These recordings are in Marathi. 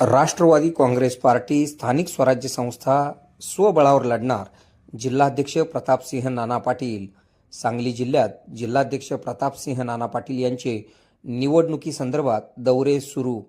Rashtravadi Congress party स्थानिक स्वराज्य संस्था स्वबळावर लढणार जिल्हाध्यक्ष प्रतापसिंह नाना पाटील. सांगली जिल्ह्यात जिल्हाध्यक्ष प्रतापसिंह नाना पाटील यांचे निवडणुकीसंदर्भात दौरे सुरू.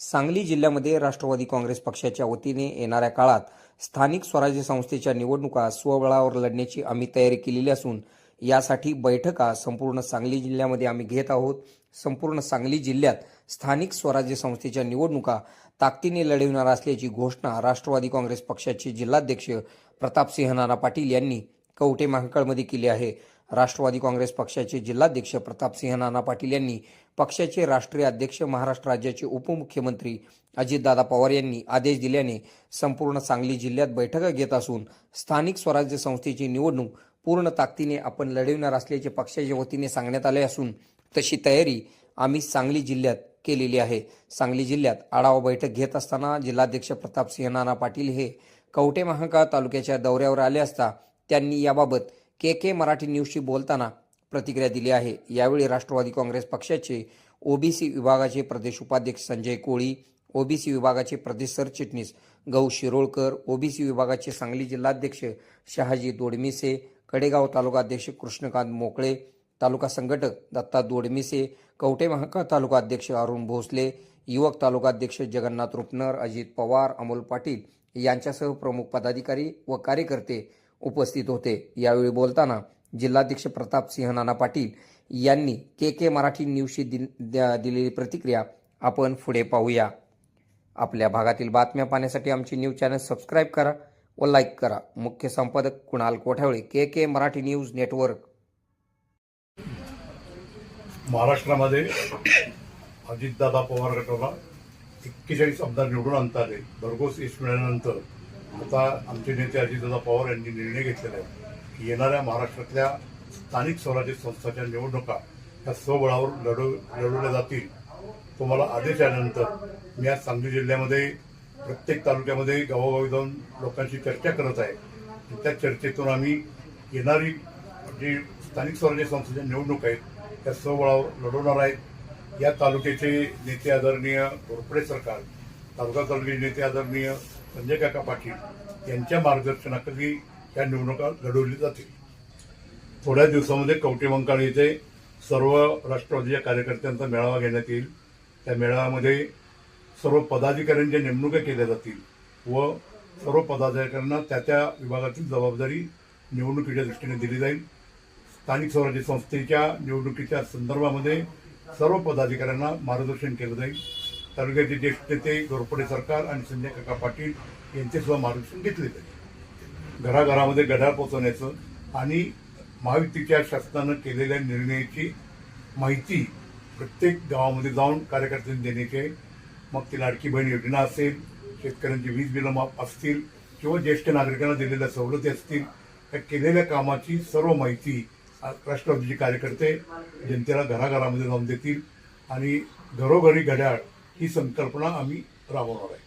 सांगली जिल्ह्यामध्ये राष्ट्रवादी काँग्रेस पक्षाच्या वतीने येणाऱ्या काळात स्थानिक स्वराज्य संस्थेच्या निवडणुका स्वबळावर लढण्याची आम्ही तयारी केलेली असून यासाठी बैठका संपूर्ण सांगली जिल्ह्यामध्ये आम्ही घेत आहोत. संपूर्ण सांगली जिल्ह्यात स्थानिक स्वराज्य संस्थेच्या निवडणुका ताकदीने लढविणार असल्याची घोषणा राष्ट्रवादी काँग्रेस पक्षाचे जिल्हाध्यक्ष प्रतापसिंह नाना पाटील यांनी कवठे महाकाळमध्ये केली आहे. राष्ट्रवादी काँग्रेस पक्षाचे जिल्हाध्यक्ष प्रतापसिंह नाना पाटील यांनी पक्षाचे राष्ट्रीय अध्यक्ष महाराष्ट्र राज्याचे उपमुख्यमंत्री अजितदादा पवार यांनी आदेश दिल्याने संपूर्ण सांगली जिल्ह्यात बैठका घेत असून स्थानिक स्वराज्य संस्थेची निवडणूक पूर्ण ताकदीने आपण लढविणार असल्याचे पक्षाच्या वतीने सांगण्यात आले असून तशी तयारी आम्ही सांगली जिल्ह्यात केलेली आहे. सांगली जिल्ह्यात आढावा बैठक घेत असताना जिल्हाध्यक्ष प्रतापसिंह नाना पाटील हे कवटे महांकाळ तालुक्याच्या दौऱ्यावर आले असता त्यांनी याबाबत के के मराठी न्यूजशी बोलताना प्रतिक्रिया दिली आहे. यावेळी राष्ट्रवादी काँग्रेस पक्षाचे ओबीसी विभागाचे प्रदेश उपाध्यक्ष संजय कोळी ओबीसी विभागाचे प्रदेश सरचिटणीस गौ शिरोळकर ओबीसी विभागाचे सांगली जिल्हाध्यक्ष शहाजी दोडमिसे कडेगाव तालुका अध्यक्ष कृष्णकांत मोकळे तालुका संघटक दत्ता दोडमिसे कवटे महाकाळ तालुका अध्यक्ष अरुण भोसले युवक तालुका अध्यक्ष जगन्नाथ रुपनर अजित पवार अमोल पाटील यांच्यासह प्रमुख पदाधिकारी व कार्यकर्ते उपस्थित होते. यावेळी बोलताना जिल्हाध्यक्ष प्रताप सिंह नाना पाटील यांनी के के मराठी न्यूजशी दिल- दिलेली प्रतिक्रिया आपण पुढे पाहूया. आपल्या भागातील बातम्या पाहण्यासाठी आमची न्यूज चॅनल सबस्क्राईब करा. व लाईक करा. मुख्य संपादक Kunal Kothawale K K Marathi news network. महाराष्ट्रामध्ये अजितदादा पवार गटाला एक्केचाळीस आमदार निवडून आणता आले भरघोस यश मिळाल्यानंतर आता आमचे नेते अजितदादा पवार यांनी निर्णय घेतलेला आहे की येणाऱ्या महाराष्ट्रातल्या स्थानिक स्वराज्य संस्थांच्या निवडणुका ह्या स्वबळावर लढव लढवल्या जातील. तुम्हाला आदेश आल्यानंतर मी आज सांगली जिल्ह्यामध्ये प्रत्येक तालुक्यामध्ये गावोगावी जाऊन लोकांशी चर्चा करत आहे. त्या चर्चेतून आम्ही येणारी जी स्थानिक स्वराज्य संस्थेच्या निवडणूक आहेत त्या स्वबळावर लढवणार आहेत. या तालुक्याचे नेते आदरणीय घोरपडे सरकार तालुका तालुक्याचे नेते आदरणीय संजय काका पाटील यांच्या मार्गदर्शनाखाली या निवडणुका लढवली जातील. थोड्या दिवसामध्ये कवटेमंकाळ येथे सर्व राष्ट्रवादीच्या कार्यकर्त्यांचा मेळावा घेण्यात येईल. त्या मेळाव्यामध्ये सर्व पदाधिकाऱ्यांच्या नेमणुका केल्या जातील व सर्व पदाधिकाऱ्यांना त्या त्या विभागातील जबाबदारी निवडणुकीच्या दृष्टीने दिली जाईल. स्थानिक स्वराज्य संस्थेच्या निवडणुकीच्या संदर्भामध्ये सर्व पदाधिकाऱ्यांना मार्गदर्शन केलं जाईल. तालुक्याचे ज्येष्ठ नेते घोरपडे सरकार आणि संजय काका पाटील यांचेसुद्धा मार्गदर्शन घेतले जाईल. घराघरामध्ये गढाळ पोचवण्याचं आणि महायुतीच्या शासनानं केलेल्या निर्णयाची माहिती प्रत्येक गावामध्ये जाऊन कार्यकर्त्यांनी देण्याची आहे. मग ती लाडकी बहीण योजना असेल शेतकऱ्यांची वीज बिलं माफ असतील किंवा ज्येष्ठ नागरिकांना दिलेल्या सवलती असतील या केलेल्या कामाची सर्व माहिती राष्ट्रवादीचे कार्यकर्ते जनतेला घराघरामध्ये जाऊन देतील आणि घरोघरी घड्याळ ही संकल्पना आम्ही राबवणार आहे.